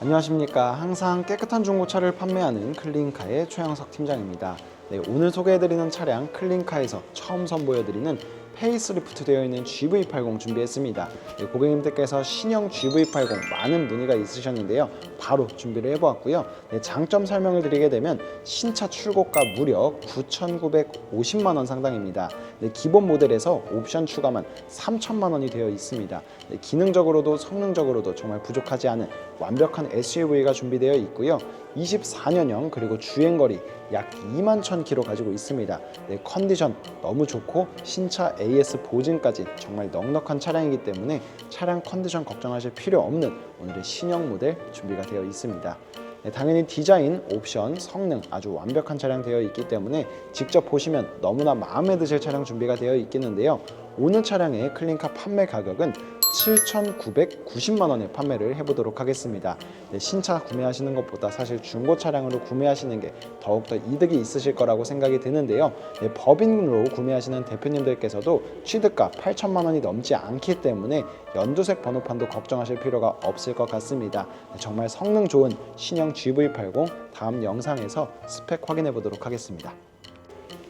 안녕하십니까. 항상 깨끗한 중고차를 판매하는 클린카의 최영석 팀장입니다. 네, 오늘 소개해드리는 차량 클린카에서 처음 선보여드리는 페이스리프트 되어 있는 GV80 준비했습니다. 네, 고객님들께서 신형 GV80 많은 문의가 있으셨는데요. 바로 준비를 해보았고요. 네, 장점 설명을 드리게 되면 신차 출고가 무려 9,950만 원 상당입니다. 네, 기본 모델에서 옵션 추가만 3천만 원이 되어 있습니다. 네, 기능적으로도 성능적으로도 정말 부족하지 않은 완벽한 SUV가 준비되어 있고요. 24년형 그리고 주행거리 약 2만 1,000km 가지고 있습니다. 네, 컨디션 너무 좋고 신차 AS 보증까지 정말 넉넉한 차량이기 때문에 차량 컨디션 걱정하실 필요 없는 오늘의 신형 모델 준비가 되어 있습니다. 네, 당연히 디자인, 옵션, 성능 아주 완벽한 차량 되어 있기 때문에 직접 보시면 너무나 마음에 드실 차량 준비가 되어 있겠는데요. 오늘 차량의 클린카 판매 가격은 7,990만 원에 판매를 해보도록 하겠습니다. 네, 신차 구매하시는 것보다 사실 중고 차량으로 구매하시는 게 더욱더 이득이 있으실 거라고 생각이 드는데요. 네, 법인으로 구매하시는 대표님들께서도 취득가 8천만 원이 넘지 않기 때문에 연두색 번호판도 걱정하실 필요가 없을 것 같습니다. 네, 정말 성능 좋은 신형 GV80 다음 영상에서 스펙 확인해 보도록 하겠습니다.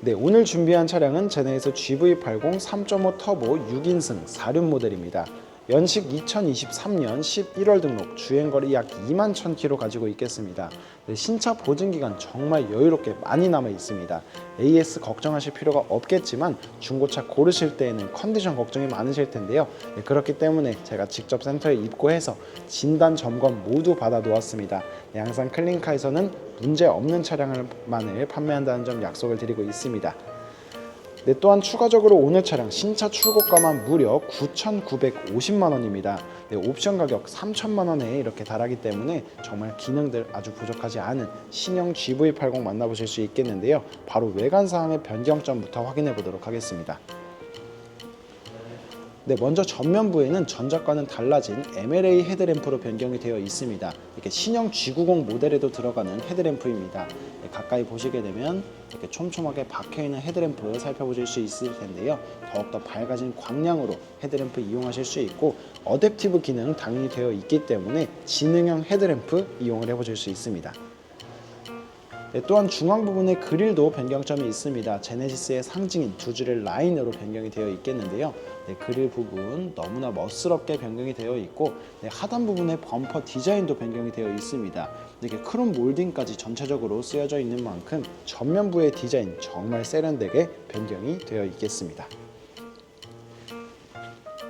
네, 오늘 준비한 차량은 제네에서 GV80 3.5 터보 6인승 4륜 모델입니다. 연식 2023년 11월 등록, 주행거리 약 2만 1000km 가지고 있겠습니다. 네, 신차 보증기간 정말 여유롭게 많이 남아 있습니다. AS 걱정하실 필요가 없겠지만 중고차 고르실 때에는 컨디션 걱정이 많으실 텐데요. 네, 그렇기 때문에 제가 직접 센터에 입고해서 진단 점검 모두 받아 놓았습니다. 네, 항상 클린카에서는 문제 없는 차량만을 판매한다는 점 약속을 드리고 있습니다. 네, 또한 추가적으로 오늘 차량 신차 출고가만 무려 9,950만 원입니다. 네, 옵션 가격 3천만 원에 이렇게 달하기 때문에 정말 기능들 아주 부족하지 않은 신형 GV80 만나보실 수 있겠는데요. 바로 외관 사항의 변경점부터 확인해 보도록 하겠습니다. 네, 먼저 전면부에는 전작과는 달라진 MLA 헤드램프로 변경이 되어 있습니다. 이렇게 신형 G90 모델에도 들어가는 헤드램프입니다. 네, 가까이 보시게 되면 이렇게 촘촘하게 박혀 있는 헤드램프 살펴보실 수 있을 텐데요. 더욱더 밝아진 광량으로 헤드램프 이용하실 수 있고 어댑티브 기능 당연히 되어 있기 때문에 지능형 헤드램프 이용을 해보실 수 있습니다. 네, 또한 중앙 부분에 그릴도 변경점이 있습니다. 제네시스의 상징인 두 줄의 라인으로 변경이 되어 있겠는데요. 네, 그릴 부분 너무나 멋스럽게 변경이 되어 있고 네, 하단 부분의 범퍼 디자인도 변경이 되어 있습니다. 이렇게 크롬 몰딩까지 전체적으로 쓰여져 있는 만큼 전면부의 디자인 정말 세련되게 변경이 되어 있겠습니다.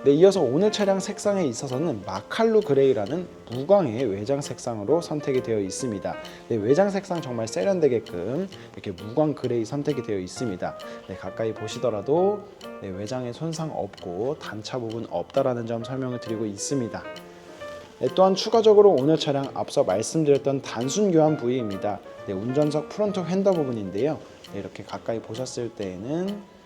네, 이어서 오늘 차량 색상에 있어서는 마칼루 그레이라는 무광의 외장 색상으로 선택이 되어 있습니다. 네, 외장 색상 정말 세련되게끔 이렇게 무광 그레이 선택이 되어 있습니다. 네, 가까이 보시더라도 네, 외장에 손상 없고 단차 부분 없다라는 점 설명을 드리고 있습니다. 네, 또한 추가적으로 오늘 차량 앞서 말씀드렸던 단순 교환 부위입니다. 네, 운전석 프론트 핸더 부분인데요. 네, 이렇게 가까이 보셨을 때에는 네,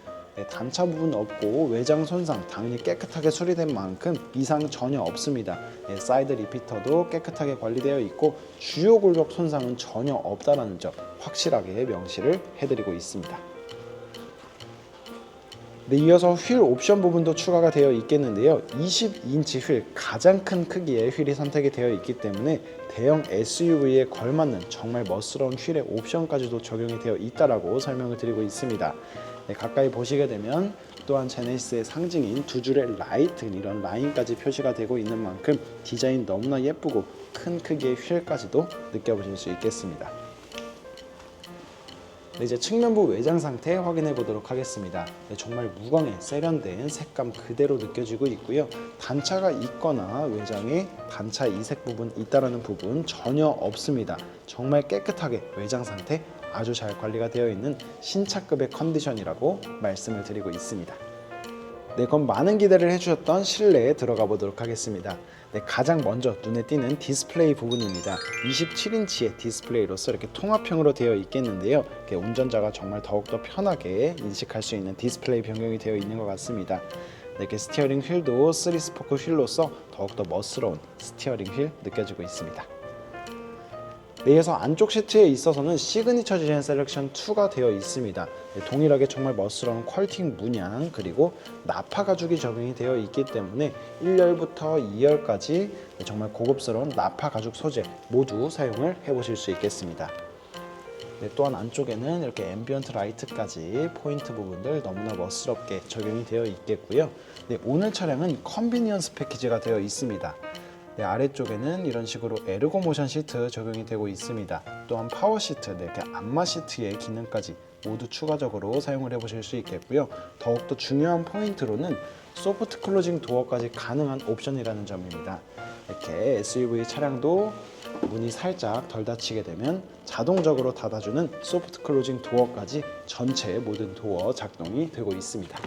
단차 부분 없고 외장 손상 당연히 깨끗하게 수리된 만큼 이상 전혀 없습니다. 네, 사이드 리피터도 깨끗하게 관리되어 있고 주요 골격 손상은 전혀 없다라는 점 확실하게 명시를 해드리고 있습니다. 네, 이어서 휠 옵션 부분도 추가가 되어 있겠는데요. 22인치 휠 가장 큰 크기의 휠이 선택이 되어 있기 때문에 대형 SUV에 걸맞는 정말 멋스러운 휠의 옵션까지도 적용이 되어 있다라고 설명을 드리고 있습니다. 네, 가까이 보시게 되면 또한 제네시스의 상징인 두 줄의 라이트 이런 라인까지 표시가 되고 있는 만큼 디자인 너무나 예쁘고 큰 크기의 휠까지도 느껴보실 수 있겠습니다. 네, 이제 측면부 외장 상태 확인해 보도록 하겠습니다. 네, 정말 무광의 세련된 색감 그대로 느껴지고 있고요. 단차가 있거나 외장에 단차 이색 부분 있다라는 부분 전혀 없습니다. 정말 깨끗하게 외장 상태 아주 잘 관리가 되어 있는 신차급의 컨디션이라고 말씀을 드리고 있습니다. 네, 그럼 많은 기대를 해주셨던 실내에 들어가 보도록 하겠습니다. 네, 가장 먼저 눈에 띄는 디스플레이 부분입니다. 27인치의 디스플레이로서 이렇게 통합형으로 되어 있겠는데요. 운전자가 정말 더욱더 편하게 인식할 수 있는 디스플레이 변경이 되어 있는 것 같습니다. 네, 이렇게 스티어링 휠도 3스포크 휠로서 더욱더 멋스러운 스티어링 휠 느껴지고 있습니다. 내에서 안쪽 시트에 있어서는 시그니처 디자인 셀렉션 2가 되어 있습니다. 네, 동일하게 정말 멋스러운 퀄팅 문양 그리고 나파 가죽이 적용이 되어 있기 때문에 1열부터 2열까지 정말 고급스러운 나파 가죽 소재 모두 사용을 해보실 수 있겠습니다. 네, 또한 안쪽에는 이렇게 앰비언트 라이트까지 포인트 부분들 너무나 멋스럽게 적용이 되어 있겠고요. 네, 오늘 차량은 컨비니언스 패키지가 되어 있습니다. 네, 아래쪽에는 이런 식으로 에르고 모션 시트 적용이 되고 있습니다. 또한 파워 시트, 네, 이렇게 안마 시트의 기능까지 모두 추가적으로 사용을 해보실 수 있겠고요. 더욱더 중요한 포인트로는 소프트 클로징 도어까지 가능한 옵션이라는 점입니다. 이렇게 SUV 차량도 문이 살짝 덜 닫히게 되면 자동적으로 닫아주는 소프트 클로징 도어까지 전체 모든 도어 작동이 되고 있습니다.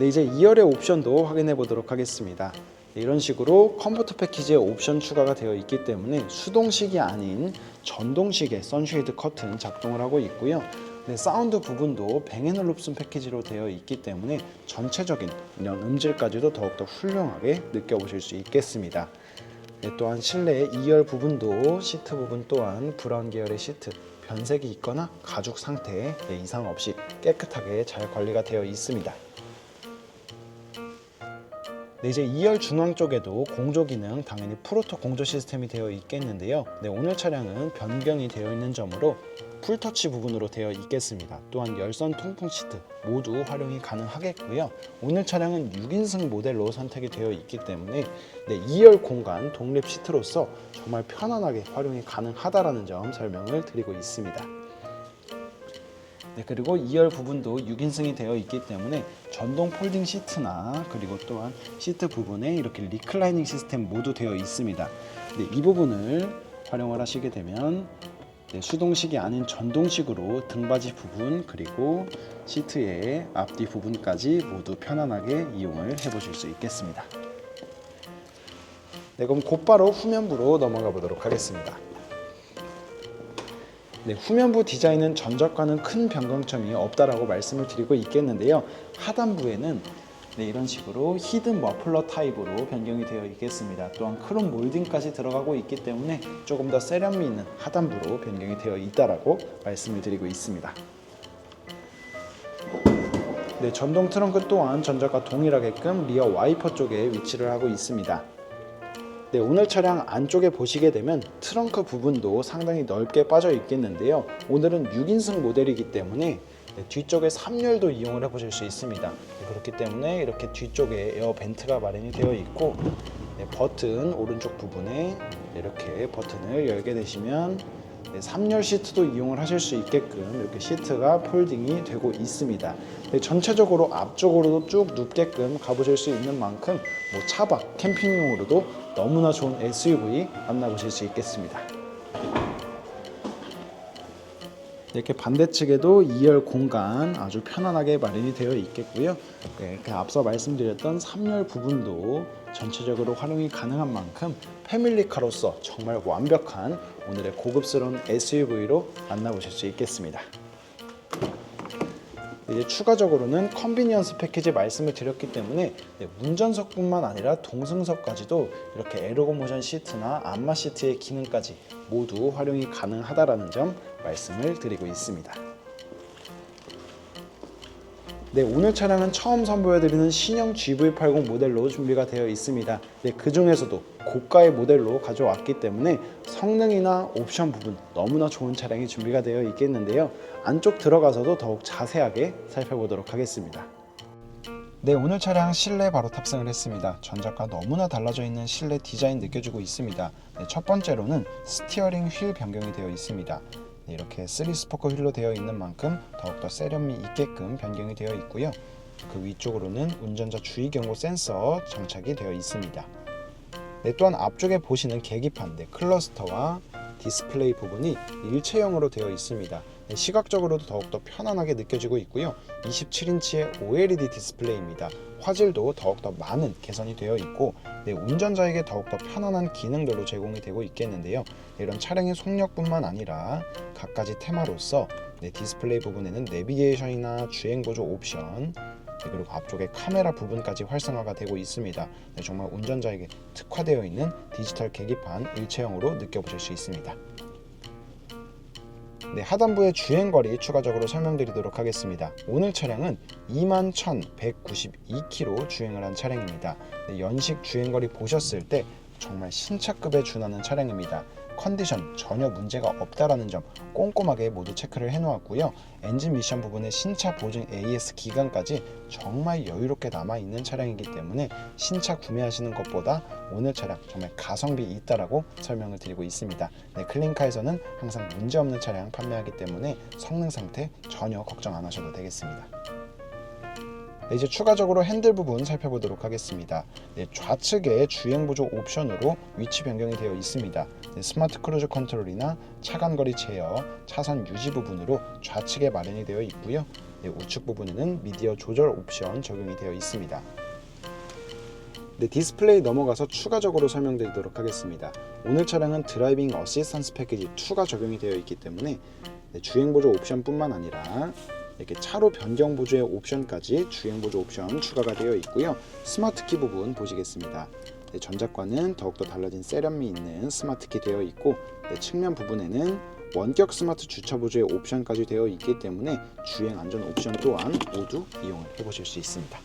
네, 이제 2열의 옵션도 확인해 보도록 하겠습니다. 네, 이런 식으로 컴포트 패키지에 옵션 추가가 되어 있기 때문에 수동식이 아닌 전동식의 선쉐이드 커튼 작동을 하고 있고요. 네, 사운드 부분도 뱅앤올룹슨 패키지로 되어 있기 때문에 전체적인 이런 음질까지도 더욱더 훌륭하게 느껴보실 수 있겠습니다. 네, 또한 실내 2열 부분도 시트 부분 또한 브라운 계열의 시트 변색이 있거나 가죽 상태 네, 이상 없이 깨끗하게 잘 관리가 되어 있습니다. 네, 이제 2열 중앙 쪽에도 공조 기능 당연히 프로토 공조 시스템이 되어 있겠는데요. 네, 오늘 차량은 변경이 되어 있는 점으로 풀터치 부분으로 되어 있겠습니다. 또한 열선 통풍 시트 모두 활용이 가능하겠고요. 오늘 차량은 6인승 모델로 선택이 되어 있기 때문에 네, 2열 공간 독립 시트로서 정말 편안하게 활용이 가능하다라는 점 설명을 드리고 있습니다. 네, 그리고 2열 부분도 6인승이 되어 있기 때문에 전동 폴딩 시트나 그리고 또한 시트 부분에 이렇게 리클라이닝 시스템 모두 되어 있습니다. 네, 이 부분을 활용을 하시게 되면 네, 수동식이 아닌 전동식으로 등받이 부분 그리고 시트의 앞뒤 부분까지 모두 편안하게 이용을 해보실 수 있겠습니다. 네, 그럼 곧바로 후면부로 넘어가 보도록 하겠습니다. 네, 후면부 디자인은 전작과는 큰 변경점이 없다라고 말씀을 드리고 있겠는데요. 하단부에는 네, 이런 식으로 히든 머플러 타입으로 변경이 되어 있겠습니다. 또한 크롬 몰딩까지 들어가고 있기 때문에 조금 더 세련미 있는 하단부로 변경이 되어 있다라고 말씀을 드리고 있습니다. 네, 전동 트렁크 또한 전작과 동일하게끔 리어 와이퍼 쪽에 위치를 하고 있습니다. 네, 오늘 차량 안쪽에 보시게 되면 트렁크 부분도 상당히 넓게 빠져 있겠는데요. 오늘은 6인승 모델이기 때문에 네, 뒤쪽에 3열도 이용을 해보실 수 있습니다. 네, 그렇기 때문에 이렇게 뒤쪽에 에어 벤트가 마련이 되어 있고 네, 버튼 오른쪽 부분에 이렇게 버튼을 열게 되시면 네, 3열 시트도 이용을 하실 수 있게끔 이렇게 시트가 폴딩이 되고 있습니다. 네, 전체적으로 앞쪽으로도 쭉 눕게끔 가보실 수 있는 만큼 뭐 차박, 캠핑용으로도 너무나 좋은 SUV 만나보실 수 있겠습니다. 이렇게 반대측에도 2열 공간 아주 편안하게 마련이 되어 있겠고요. 네, 그 앞서 말씀드렸던 3열 부분도 전체적으로 활용이 가능한 만큼 패밀리카로서 정말 완벽한 오늘의 고급스러운 SUV로 만나보실 수 있겠습니다. 이제 추가적으로는 컨비니언스 패키지 말씀을 드렸기 때문에 네, 운전석뿐만 아니라 동승석까지도 이렇게 에르고 모션 시트나 안마 시트의 기능까지 모두 활용이 가능하다라는 점 말씀을 드리고 있습니다. 네, 오늘 차량은 처음 선보여드리는 신형 GV80 모델로 준비가 되어 있습니다. 네, 그 중에서도 고가의 모델로 가져왔기 때문에 성능이나 옵션 부분 너무나 좋은 차량이 준비가 되어 있겠는데요. 안쪽 들어가서도 더욱 자세하게 살펴보도록 하겠습니다. 네, 오늘 차량 실내 바로 탑승을 했습니다. 전작과 너무나 달라져 있는 실내 디자인 느껴지고 있습니다. 네, 첫 번째로는 스티어링 휠 변경이 되어 있습니다. 네, 이렇게 3 스포커 휠로 되어 있는 만큼 더욱더 세련미 있게끔 변경이 되어 있고요. 그 위쪽으로는 운전자 주의 경고 센서 장착이 되어 있습니다. 네, 또한 앞쪽에 보시는 계기판 네, 클러스터와 디스플레이 부분이 일체형으로 되어 있습니다. 네, 시각적으로도 더욱더 편안하게 느껴지고 있고요. 27인치의 OLED 디스플레이입니다. 화질도 더욱더 많은 개선이 되어 있고 네, 운전자에게 더욱더 편안한 기능들로 제공이 되고 있겠는데요. 네, 이런 차량의 속력뿐만 아니라 갖가지 테마로서 네, 디스플레이 부분에는 내비게이션이나 주행 보조 옵션 네, 그리고 앞쪽에 카메라 부분까지 활성화가 되고 있습니다. 네, 정말 운전자에게 특화되어 있는 디지털 계기판 일체형으로 느껴보실 수 있습니다. 네, 하단부의 주행거리 추가적으로 설명드리도록 하겠습니다. 오늘 차량은 21,192km 주행을 한 차량입니다. 네, 연식 주행거리 보셨을 때 정말 신차급에 준하는 차량입니다. 컨디션 전혀 문제가 없다라는 점 꼼꼼하게 모두 체크를 해놓았고요. 엔진 미션 부분의 신차 보증 AS 기간까지 정말 여유롭게 남아 있는 차량이기 때문에 신차 구매하시는 것보다 오늘 차량 정말 가성비 있다라고 설명을 드리고 있습니다. 네, 클린카에서는 항상 문제 없는 차량 판매하기 때문에 성능 상태 전혀 걱정 안 하셔도 되겠습니다. 네, 이제 추가적으로 핸들 부분 살펴보도록 하겠습니다. 네, 좌측에 주행 보조 옵션으로 위치 변경이 되어 있습니다. 네, 스마트 크루즈 컨트롤이나 차간거리 제어, 차선 유지 부분으로 좌측에 마련이 되어 있고요. 네, 우측 부분에는 미디어 조절 옵션 적용이 되어 있습니다. 네, 디스플레이 넘어가서 추가적으로 설명드리도록 하겠습니다. 오늘 차량은 드라이빙 어시스턴스 패키지 2가 적용이 되어 있기 때문에 네, 주행 보조 옵션뿐만 아니라 이렇게 차로 변경 보조의 옵션까지 주행 보조 옵션 추가가 되어 있고요. 스마트 키 부분 보시겠습니다. 네, 전작과는 더욱더 달라진 세련미 있는 스마트 키 되어 있고 네, 측면 부분에는 원격 스마트 주차 보조의 옵션까지 되어 있기 때문에 주행 안전 옵션 또한 모두 이용을 해보실 수 있습니다.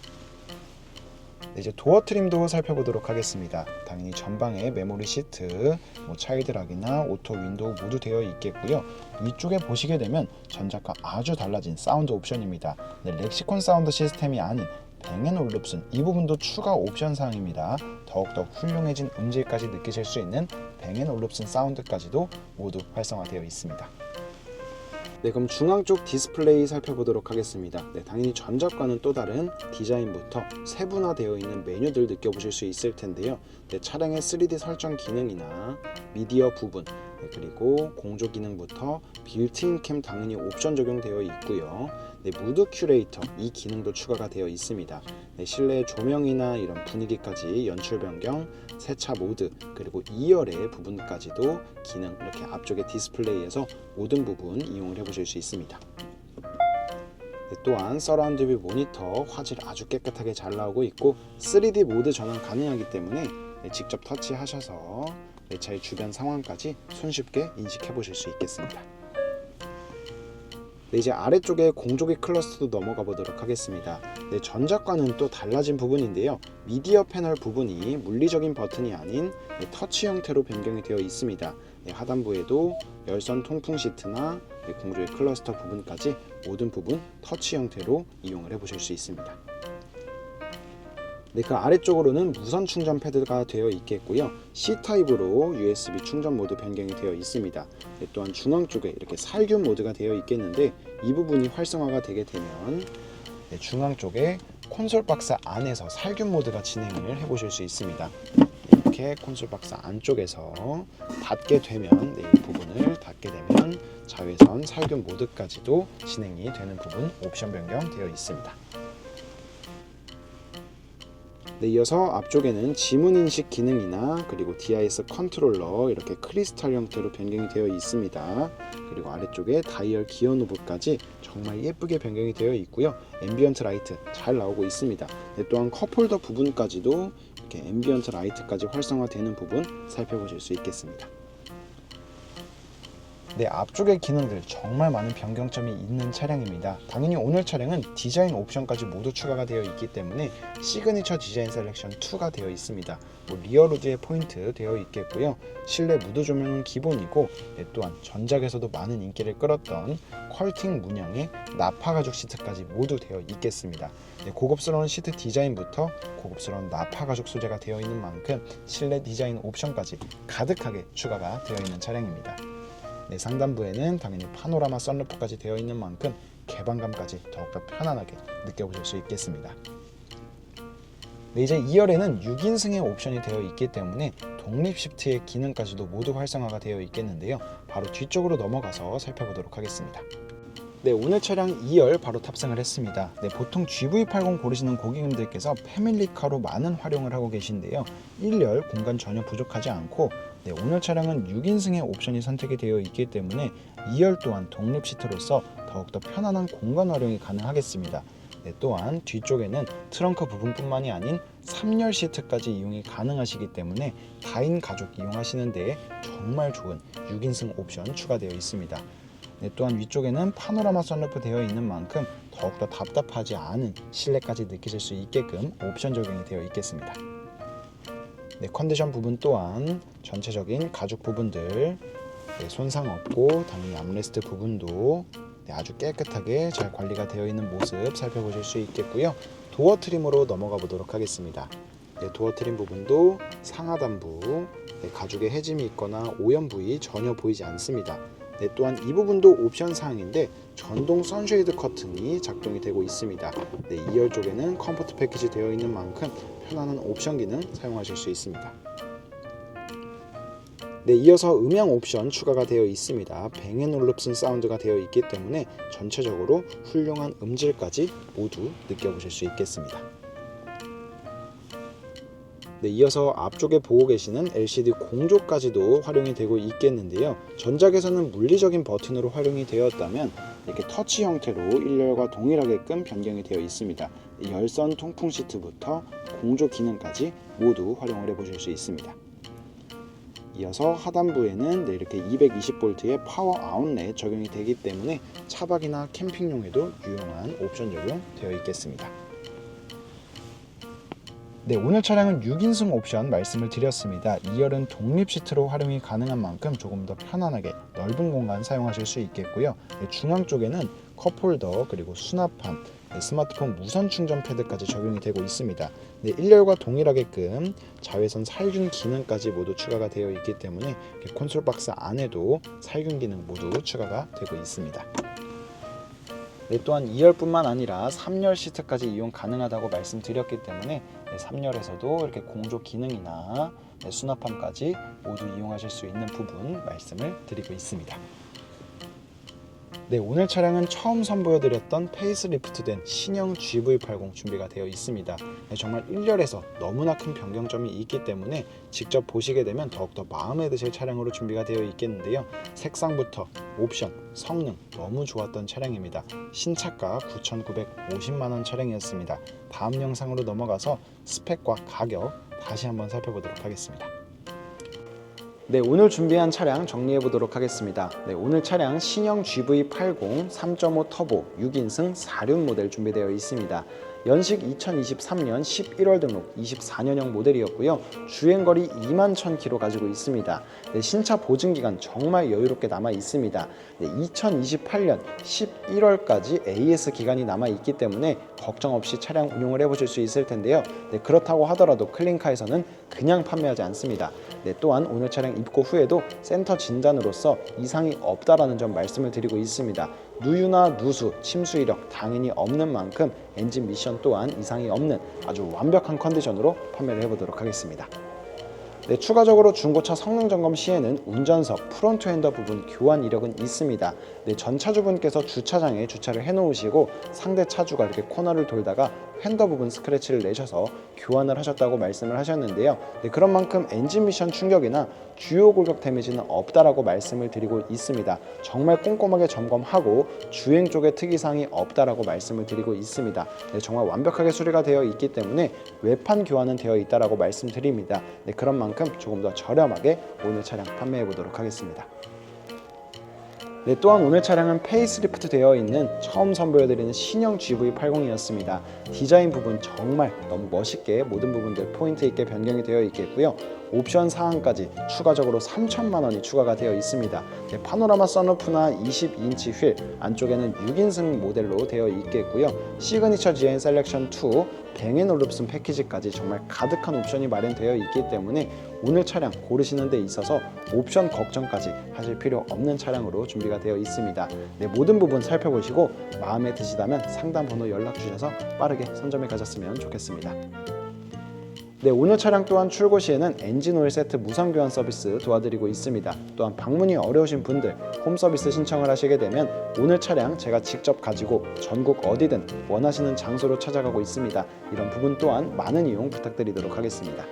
네, 이제 도어 트림도 살펴보도록 하겠습니다. 당연히 전방에 메모리 시트, 뭐 차일드락이나 오토 윈도우 모두 되어 있겠고요. 위쪽에 보시게 되면 전작과 아주 달라진 사운드 옵션입니다. 네, 렉시콘 사운드 시스템이 아닌 뱅앤 올룹슨 이 부분도 추가 옵션 사항입니다. 더욱더 훌륭해진 음질까지 느끼실 수 있는 뱅앤 올룹슨 사운드까지도 모두 활성화되어 있습니다. 네, 그럼 중앙 쪽 디스플레이 살펴보도록 하겠습니다. 네, 당연히 전작과는 또 다른 디자인부터 세분화되어 있는 메뉴들 느껴보실 수 있을 텐데요. 네, 차량의 3D 설정 기능이나 미디어 부분, 네, 그리고 공조 기능부터 빌트인 캠 당연히 옵션 적용되어 있고요. 네, 무드 큐레이터 이 기능도 추가가 되어 있습니다. 네, 실내 조명이나 이런 분위기까지 연출 변경, 세차 모드 그리고 2열의 부분까지도 기능 이렇게 앞쪽에 디스플레이에서 모든 부분 이용을 해보실 수 있습니다. 네, 또한 서라운드 뷰 모니터 화질 아주 깨끗하게 잘 나오고 있고 3D 모드 전환 가능하기 때문에 네, 직접 터치하셔서 내 차의 주변 상황까지 손쉽게 인식해 보실 수 있겠습니다. 네, 이제 아래쪽에 공조기 클러스터도 넘어가 보도록 하겠습니다. 네, 전작과는 또 달라진 부분인데요. 미디어 패널 부분이 물리적인 버튼이 아닌 네, 터치 형태로 변경이 되어 있습니다. 네, 하단부에도 열선 통풍 시트나 네, 공조기 클러스터 부분까지 모든 부분 터치 형태로 이용을 해보실 수 있습니다. 네, 그 아래쪽으로는 무선 충전 패드가 되어 있겠고요. C 타입으로 USB 충전 모드 변경이 되어 있습니다. 네, 또한 중앙 쪽에 이렇게 살균 모드가 되어 있겠는데 이 부분이 활성화가 되게 되면 네, 중앙 쪽에 콘솔 박스 안에서 살균 모드가 진행을 해보실 수 있습니다. 이렇게 콘솔 박스 안쪽에서 닫게 되면 네, 이 부분을 닫게 되면 자외선 살균 모드까지도 진행이 되는 부분 옵션 변경 되어 있습니다. 네, 이어서 앞쪽에는 지문 인식 기능이나 그리고 DIS 컨트롤러 이렇게 크리스탈 형태로 변경이 되어 있습니다. 그리고 아래쪽에 다이얼 기어 노브까지 정말 예쁘게 변경이 되어 있고요. 앰비언트 라이트 잘 나오고 있습니다. 네, 또한 컵홀더 부분까지도 이렇게 앰비언트 라이트까지 활성화되는 부분 살펴보실 수 있겠습니다. 네, 앞쪽의 기능들 정말 많은 변경점이 있는 차량입니다. 당연히 오늘 차량은 디자인 옵션까지 모두 추가가 되어 있기 때문에 시그니처 디자인 셀렉션 2가 되어 있습니다. 뭐 리어 로드에 포인트 되어 있겠고요. 실내 무드 조명은 기본이고 네, 또한 전작에서도 많은 인기를 끌었던 퀄팅 문양의 나파 가죽 시트까지 모두 되어 있겠습니다. 네, 고급스러운 시트 디자인부터 고급스러운 나파 가죽 소재가 되어 있는 만큼 실내 디자인 옵션까지 가득하게 추가가 되어 있는 차량입니다. 네, 상단부에는 당연히 파노라마 썬루프까지 되어 있는 만큼 개방감까지 더욱더 편안하게 느껴보실 수 있겠습니다. 네, 이제 2열에는 6인승의 옵션이 되어 있기 때문에 독립 시프트의 기능까지도 모두 활성화가 되어 있겠는데요. 바로 뒤쪽으로 넘어가서 살펴보도록 하겠습니다. 네, 오늘 차량 2열 바로 탑승을 했습니다. 네, 보통 GV80 고르시는 고객님들께서 패밀리카로 많은 활용을 하고 계신데요. 1열 공간 전혀 부족하지 않고 네, 오늘 차량은 6인승의 옵션이 선택이 되어 있기 때문에 2열 또한 독립 시트로서 더욱더 편안한 공간 활용이 가능하겠습니다. 네, 또한 뒤쪽에는 트렁크 부분뿐만이 아닌 3열 시트까지 이용이 가능하시기 때문에 다인 가족 이용하시는데 정말 좋은 6인승 옵션 추가되어 있습니다. 네, 또한 위쪽에는 파노라마 선루프 되어 있는 만큼 더욱더 답답하지 않은 실내까지 느끼실 수 있게끔 옵션 적용이 되어 있겠습니다. 네, 컨디션 부분 또한 전체적인 가죽 부분들 네, 손상 없고 당연히 암레스트 부분도 네, 아주 깨끗하게 잘 관리가 되어 있는 모습 살펴보실 수 있겠고요. 도어 트림으로 넘어가 보도록 하겠습니다. 네, 도어 트림 부분도 상하단부 네, 가죽에 해짐이 있거나 오염 부위 전혀 보이지 않습니다. 네, 또한 이 부분도 옵션 사항인데 전동 선쉐이드 커튼이 작동이 되고 있습니다. 네, 2열 쪽에는 컴포트 패키지 되어 있는 만큼 편안한 옵션 기능 사용하실 수 있습니다. 네, 이어서 음향 옵션 추가가 되어 있습니다. 뱅앤올룹슨 사운드가 되어 있기 때문에 전체적으로 훌륭한 음질까지 모두 느껴보실 수 있겠습니다. 네, 이어서 앞쪽에 보고 계시는 LCD 공조까지도 활용이 되고 있겠는데요. 전작에서는 물리적인 버튼으로 활용이 되었다면 이렇게 터치 형태로 1열과 동일하게끔 변경이 되어 있습니다. 열선 통풍 시트부터 공조 기능까지 모두 활용을 해보실 수 있습니다. 이어서 하단부에는 네, 이렇게 220V의 파워 아웃렛 적용이 되기 때문에 차박이나 캠핑용에도 유용한 옵션 적용되어 있겠습니다. 네, 오늘 차량은 6인승 옵션 말씀을 드렸습니다. 2열은 독립 시트로 활용이 가능한 만큼 조금 더 편안하게 넓은 공간 사용하실 수 있겠고요. 네, 중앙 쪽에는 컵홀더 그리고 수납함, 네, 스마트폰 무선 충전 패드까지 적용이 되고 있습니다. 네, 1열과 동일하게끔 자외선 살균 기능까지 모두 추가가 되어 있기 때문에 콘솔 박스 안에도 살균 기능 모두 추가가 되고 있습니다. 네, 또한 2열뿐만 아니라 3열 시트까지 이용 가능하다고 말씀드렸기 때문에 네, 3열에서도 이렇게 공조 기능이나 네, 수납함까지 모두 이용하실 수 있는 부분 말씀을 드리고 있습니다. 네, 오늘 차량은 처음 선보여드렸던 페이스리프트된 신형 GV80 준비가 되어 있습니다. 네, 정말 1열에서 너무나 큰 변경점이 있기 때문에 직접 보시게 되면 더욱더 마음에 드실 차량으로 준비가 되어 있겠는데요. 색상부터 옵션, 성능 너무 좋았던 차량입니다. 신차가 9,950만 원 차량이었습니다. 다음 영상으로 넘어가서 스펙과 가격 다시 한번 살펴보도록 하겠습니다. 네, 오늘 준비한 차량 정리해 보도록 하겠습니다. 네, 오늘 차량 신형 GV80 3.5 터보 6인승 4륜 모델 준비되어 있습니다. 연식 2023년 11월 등록 24년형 모델이었고요. 주행거리 2만 1000km 가지고 있습니다. 네, 신차 보증기간 정말 여유롭게 남아 있습니다. 네, 2028년 11월까지 AS 기간이 남아 있기 때문에 걱정 없이 차량 운용을 해보실 수 있을 텐데요. 네, 그렇다고 하더라도 클린카에서는 그냥 판매하지 않습니다. 네, 또한 오늘 차량 입고 후에도 센터 진단으로서 이상이 없다라는 점 말씀을 드리고 있습니다. 누유나 누수, 침수 이력 당연히 없는 만큼 엔진 미션 또한 이상이 없는 아주 완벽한 컨디션으로 판매를 해보도록 하겠습니다. 네, 추가적으로 중고차 성능 점검 시에는 운전석, 프론트 핸더 부분 교환 이력은 있습니다. 네, 전 차주분께서 주차장에 주차를 해놓으시고 상대 차주가 이렇게 코너를 돌다가 핸더 부분 스크래치를 내셔서 교환을 하셨다고 말씀을 하셨는데요. 네, 그런 만큼 엔진 미션 충격이나 주요 골격 데미지는 없다라고 말씀을 드리고 있습니다. 정말 꼼꼼하게 점검하고 주행 쪽에 특이사항이 없다라고 말씀을 드리고 있습니다. 네, 정말 완벽하게 수리가 되어 있기 때문에 외판 교환은 되어 있다라고 말씀드립니다. 네, 그런 만큼 조금 더 저렴하게 오늘 차량 판매해 보도록 하겠습니다. 네, 또한 오늘 차량은 페이스리프트 되어 있는 처음 선보여드리는 신형 GV80이었습니다. 디자인 부분 정말 너무 멋있게 모든 부분들 포인트 있게 변경이 되어 있겠고요. 옵션 사항까지 추가적으로 3천만 원이 추가가 되어 있습니다. 네, 파노라마 선루프나 22인치 휠 안쪽에는 6인승 모델로 되어 있겠고요. 시그니처 GN 셀렉션 2 뱅앤 올룹슨 패키지까지 정말 가득한 옵션이 마련되어 있기 때문에 오늘 차량 고르시는 데 있어서 옵션 걱정까지 하실 필요 없는 차량으로 준비가 되어 있습니다. 네, 모든 부분 살펴보시고 마음에 드시다면 상담 번호 연락 주셔서 빠르게 선점해 가셨으면 좋겠습니다. 네, 오늘 차량 또한 출고 시에는 엔진 오일 세트 무상 교환 서비스 도와드리고 있습니다. 또한 방문이 어려우신 분들 홈 서비스 신청을 하시게 되면 오늘 차량 제가 직접 가지고 전국 어디든 원하시는 장소로 찾아가고 있습니다. 이런 부분 또한 많은 이용 부탁드리도록 하겠습니다.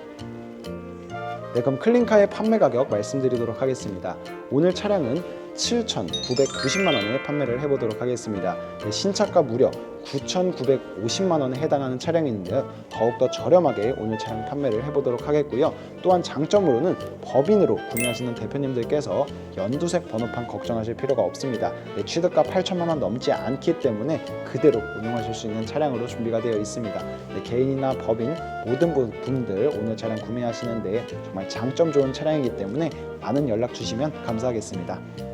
네, 그럼 클린카의 판매 가격 말씀드리도록 하겠습니다. 오늘 차량은 7,990만 원에 판매를 해보도록 하겠습니다. 네, 신차가 무려 9,950만 원에 해당하는 차량인데요. 더욱더 저렴하게 오늘 차량 판매를 해보도록 하겠고요. 또한 장점으로는 법인으로 구매하시는 대표님들께서 연두색 번호판 걱정하실 필요가 없습니다. 네, 취득가 8천만 원 넘지 않기 때문에 그대로 운영하실 수 있는 차량으로 준비가 되어 있습니다. 네, 개인이나 법인 모든 분- 분들 오늘 차량 구매하시는데 정말 장점 좋은 차량이기 때문에 많은 연락 주시면 감사하겠습니다.